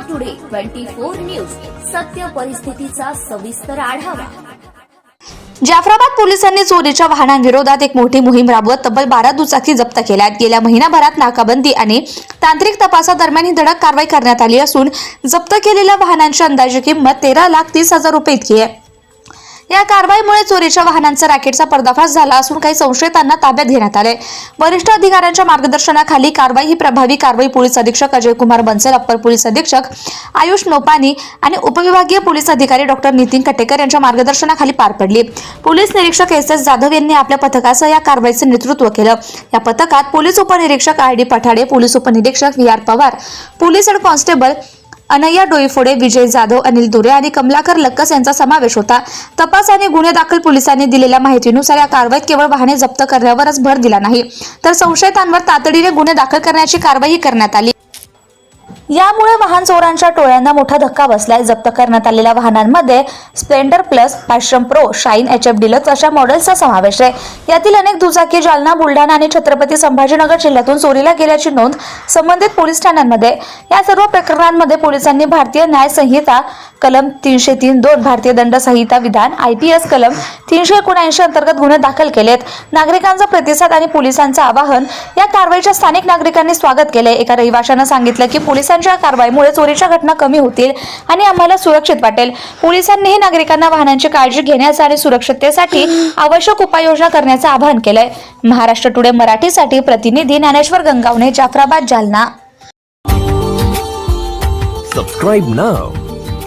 Twenty four news सत्य परिस्थितीचा सविस्तर आढावा. जाफराबाद पोलिसांनी चोरीच्या वाहनांविरोधात एक मोठी मोहीम राबवत तब्बल बारा दुचाकी जप्त केल्या गेल्या महिनाभरात नाकाबंदी आणि तांत्रिक तपासादरम्यान ही धडक कारवाई करण्यात आली असून जप्त केलेल्या वाहनांची अंदाजे किंमत तेरा लाख तीस हजार रुपये इतकी आहे. या कारवाईमुळे चोरीच्या वाहनांचा रॅकेटचा पर्दाफाश झाला असून काही संशयितांना ताब्यात घेण्यात आले. वरिष्ठ अधिकाऱ्यांच्या मार्गदर्शनाखाली कारवाई ही प्रभावी कारवाई पोलीस अधीक्षक अजय कुमार बन्सल अप्पर पोलीस अधीक्षक आयुष नोपानी आणि उपविभागीय पोलीस अधिकारी डॉक्टर नितीन कटेकर यांच्या मार्गदर्शनाखाली पार पडली. पोलीस निरीक्षक एस एस जाधव यांनी आपल्या पथकासह या कारवाईचे नेतृत्व केलं. या पथकात पोलीस उपनिरीक्षक आर डी पठाडे पोलीस उपनिरीक्षक V R Pawar police head constable Anayya Doiphode Vijay Jadhav Anil Dure आणि कमलाकर लक्कस यांचा समावेश होता. तपास आणि गुन्हे दाखल पोलिसांनी दिलेल्या माहितीनुसार या कारवाईत केवळ वाहने जप्त करण्यावरच भर दिला नाही. तर संशयितांवर तातडीने गुन्हे दाखल करण्याची कारवाई करण्यात आली. यामुळे वाहन चोरांच्या टोळ्यांना मोठा धक्का बसलाय. जप्त करण्यात आलेल्या वाहनांमध्ये splendor plus passion pro shine H F deluxe अशा मॉडेल्सचा समावेश आहे. यातील अनेक दुचाकी जालना बुलढाणा आणि छत्रपती संभाजीनगर जिल्ह्यातून चोरीला गेल्याची नोंद संबंधित पोलीस ठाण्यांमध्ये. या सर्व प्रकरणांमध्ये पोलिसांनी भारतीय न्याय संहिता कलम तीनशे तीन दोन भारतीय दंड संहिता विधान आय पी एस कलम तीनशे एकोणऐंशी अंतर्गत गुन्हे दाखल केलेत. नागरिकांचा प्रतिसाद आणि पोलिसांचं आवाहन या कारवाईच्या स्थानिक नागरिकांनी स्वागत केले एका रहिवाशानं सांगितलं की पोलिसांच्या कारवाईमुळे चोरीच्या घटना कमी होतील आणि आम्हाला सुरक्षित वाटेल. पोलिसांनीही नागरिकांना वाहनांची काळजी घेण्याचं आणि सुरक्षिततेसाठी आवश्यक उपाययोजना करण्याचं आवाहन केलंय. महाराष्ट्र टुडे मराठीसाठी प्रतिनिधी ज्ञानेश्वर गंगावणे जाफराबाद जालना. Subscribe now